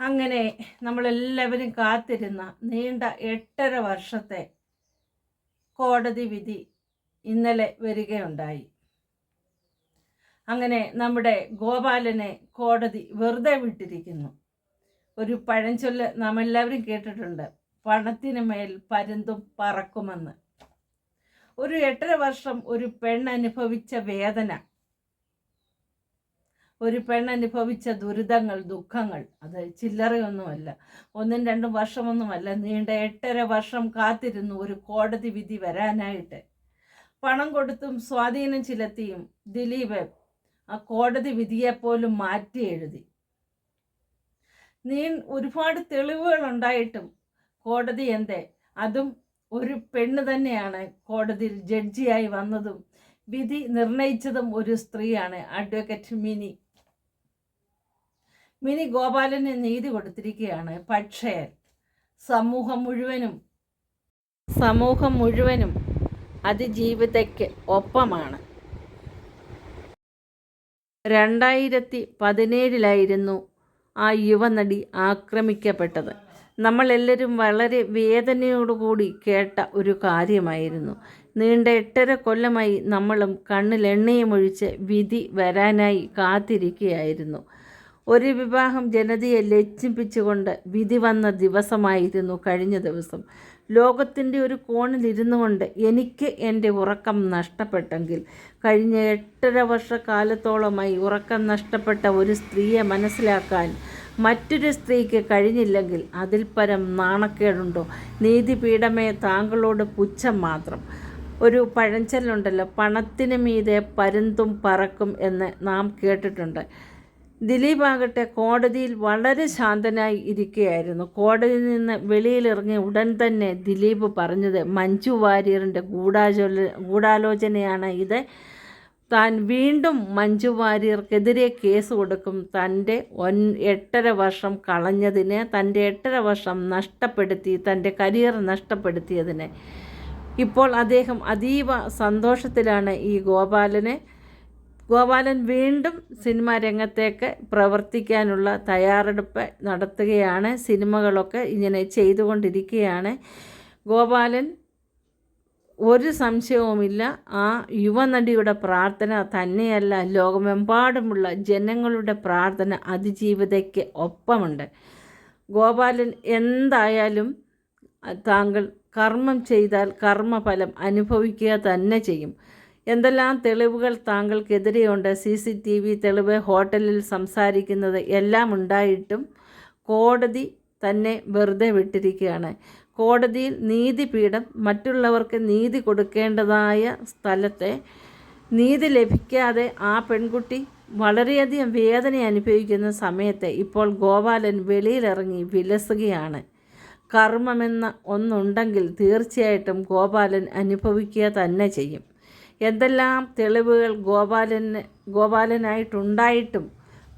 അങ്ങനെ നമ്മളെല്ലാവരും കാത്തിരുന്ന നീണ്ട എട്ടര വർഷത്തെ കോടതി വിധി ഇന്നലെ വരികയുണ്ടായി. അങ്ങനെ നമ്മുടെ ഗോപാലനെ കോടതി വെറുതെ വിട്ടിരിക്കുന്നു. ഒരു പഴഞ്ചൊല്ല് നാം എല്ലാവരും കേട്ടിട്ടുണ്ട്. പണത്തിന് മേൽ പരുന്തും പറക്കുമെന്ന്. ഒരു എട്ടര വർഷം ഒരു പെണ്ണനുഭവിച്ച വേദന ഒരു പെണ്ണനുഭവിച്ച ദുരിതങ്ങൾ ദുഃഖങ്ങൾ അത് ചില്ലറയൊന്നുമല്ല. ഒന്നും രണ്ടും വർഷമൊന്നുമല്ല. നീണ്ട എട്ടര വർഷം കാത്തിരുന്നു ഒരു കോടതി വിധി വരാനായിട്ട്. പണം കൊടുത്തും സ്വാധീനം ചിലത്തിയും ദിലീപ് ആ കോടതി വിധിയെപ്പോലും മാറ്റി എഴുതി. നീ ഒരുപാട് തെളിവുകൾ ഉണ്ടായിട്ടും കോടതി എന്തേ അതും ഒരു പെണ്ണ് തന്നെയാണ് കോടതിയിൽ ജഡ്ജിയായി വന്നതും വിധി നിർണയിച്ചതും ഒരു സ്ത്രീയാണ്. അഡ്വക്കേറ്റ് മിനി മിനി ഗോപാലന് നീതി കൊടുത്തിരിക്കുകയാണ്. പക്ഷേ സമൂഹം മുഴുവനും സമൂഹം മുഴുവനും അതിജീവിതയ്ക്ക് ഒപ്പമാണ്. രണ്ടായിരത്തി പതിനേഴിലായിരുന്നു ആ യുവനടി ആക്രമിക്കപ്പെട്ടത്. നമ്മളെല്ലാവരും വളരെ വേദനയോടുകൂടി കേട്ട ഒരു കാര്യമായിരുന്നു. നീണ്ട എട്ടര കൊല്ലമായി നമ്മളും കണ്ണിലെണ്ണയും ഒഴിച്ച് വിധി വരാനായി കാത്തിരിക്കുകയായിരുന്നു. ഒരു വിവാഹം ജനതയെ ലജ്ജിപ്പിച്ചുകൊണ്ട് വിധി വന്ന ദിവസമായിരുന്നു കഴിഞ്ഞ ദിവസം. ലോകത്തിന്റെ ഒരു കോണിലിരുന്നു കൊണ്ട് എനിക്ക് എന്റെ ഉറക്കം നഷ്ടപ്പെട്ടെങ്കിൽ കഴിഞ്ഞ എട്ടര വർഷക്കാലത്തോളമായി ഉറക്കം നഷ്ടപ്പെട്ട ഒരു സ്ത്രീയെ മനസ്സിലാക്കാൻ മറ്റൊരു സ്ത്രീക്ക് കഴിഞ്ഞില്ലെങ്കിൽ അതിൽ പരം നാണക്കേടുണ്ടോ? നീതിപീഠമേ താങ്കളോട് പുച്ഛം മാത്രം. ഒരു പഴഞ്ചൊല്ലുണ്ടല്ലോ പണത്തിന് മീതെ പരുന്തും പറക്കും എന്ന് നാം കേട്ടിട്ടുണ്ട്. ദിലീപ് ആകട്ടെ കോടതിയിൽ വളരെ ശാന്തനായി ഇരിക്കുകയായിരുന്നു. കോടതിയിൽ നിന്ന് വെളിയിലിറങ്ങിയ ഉടൻ തന്നെ ദിലീപ് പറഞ്ഞത് മഞ്ജു വാര്യറിന്റെ ഗൂഢാചോല ഗൂഢാലോചനയാണ് ഇത്. താൻ വീണ്ടും മഞ്ജു വാര്യർക്കെതിരെ കേസ് കൊടുക്കും. തന്റെ ഒൻ എട്ടര വർഷം കളഞ്ഞതിന് തന്റെ എട്ടര വർഷം നഷ്ടപ്പെടുത്തി തന്റെ കരിയർ നഷ്ടപ്പെടുത്തിയതിന്. ഇപ്പോൾ അദ്ദേഹം അതീവ സന്തോഷത്തിലാണ് ഈ ഗോപാലനെ ഗോപാലൻ വീണ്ടും സിനിമാ രംഗത്തേക്ക് പ്രവർത്തിക്കാനുള്ള തയ്യാറെടുപ്പ് നടത്തുകയാണ്. സിനിമകളൊക്കെ ഇങ്ങനെ ചെയ്തുകൊണ്ടിരിക്കുകയാണ്. ഗോപാലൻ ഒരു സംശയവുമില്ല. ആ യുവനടിയുടെ പ്രാർത്ഥന തന്നെയല്ല ലോകമെമ്പാടുമുള്ള ജനങ്ങളുടെ പ്രാർത്ഥന അതിജീവിതയ്ക്ക് ഒപ്പമുണ്ട്. ഗോപാലൻ എന്തായാലും താങ്കൾ കർമ്മം ചെയ്താൽ കർമ്മഫലം അനുഭവിക്കുക തന്നെ ചെയ്യും. എന്തെല്ലാം തെളിവുകൾ താങ്കൾക്കെതിരെയുണ്ട്? സി സി ടി വി തെളിവ് ഹോട്ടലിൽ സംസാരിക്കുന്നത് എല്ലാം ഉണ്ടായിട്ടും കോടതി തന്നെ വെറുതെ വിട്ടിരിക്കുകയാണ്. കോടതിയിൽ നീതിപീഠം മറ്റുള്ളവർക്ക് നീതി കൊടുക്കേണ്ടതായ സ്ഥലത്തെ നീതി ലഭിക്കാതെ ആ പെൺകുട്ടി വളരെയധികം വേദന അനുഭവിക്കുന്ന സമയത്തെ ഇപ്പോൾ ഗോപാലൻ വെളിയിലിറങ്ങി വിലസുകയാണ്. കർമ്മമെന്ന ഒന്നുണ്ടെങ്കിൽ തീർച്ചയായിട്ടും ഗോപാലൻ അനുഭവിക്കുക തന്നെ ചെയ്യും. എന്തെല്ലാം തെളിവുകൾ ഗോപാലന് ഗോപാലനായിട്ടുണ്ടായിട്ടും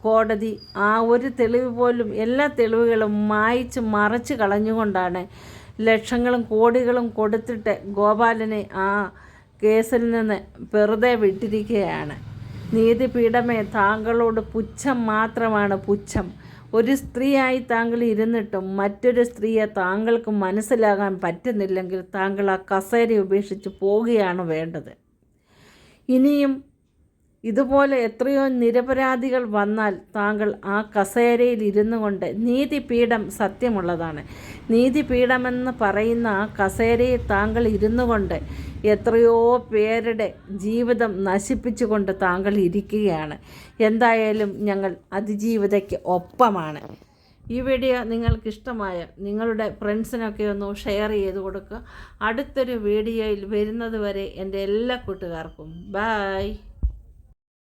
കോടതി ആ ഒരു തെളിവ് പോലും എല്ലാ തെളിവുകളും മായ്ച്ച് മറച്ച് കളഞ്ഞുകൊണ്ടാണ് ലക്ഷങ്ങളും കോടികളും കൊടുത്തിട്ട് ഗോപാലനെ ആ കേസിൽ നിന്ന് വെറുതെ വിട്ടിരിക്കുകയാണ്. നീതിപീഠമേ താങ്കളോട് പുച്ഛം മാത്രമാണ് പുച്ഛം. ഒരു സ്ത്രീയായി താങ്കൾ ഇരുന്നിട്ടും മറ്റൊരു സ്ത്രീയെ താങ്കൾക്ക് മനസ്സിലാകാൻ പറ്റുന്നില്ലെങ്കിൽ താങ്കൾ ആ കസേര ഉപേക്ഷിച്ച് പോവുകയാണ് വേണ്ടത്. ഇനിയും ഇതുപോലെ എത്രയോ നിരപരാധികൾ വന്നാൽ താങ്കൾ ആ കസേരയിൽ ഇരുന്നു കൊണ്ട് നീതിപീഠം സത്യമുള്ളതാണ്. നീതിപീഠമെന്ന് പറയുന്ന ആ കസേരയിൽ താങ്കൾ ഇരുന്നു കൊണ്ട് എത്രയോ പേരുടെ ജീവിതം നശിപ്പിച്ചുകൊണ്ട് താങ്കൾ ഇരിക്കുകയാണ്. എന്തായാലും ഞങ്ങൾ അതിജീവിതയ്ക്ക് ഒപ്പമാണ്. ഈ വീഡിയോ നിങ്ങൾക്ക് ഇഷ്ടമായ നിങ്ങളുടെ ഫ്രണ്ട്സിനൊക്കെ ഒന്ന് ഷെയർ ചെയ്ത് കൊടുക്കുക. അടുത്തൊരു വീഡിയോയിൽ വരുന്നത് വരെ എന്റെ എല്ലാ കൂട്ടുകാർക്കും ബായ്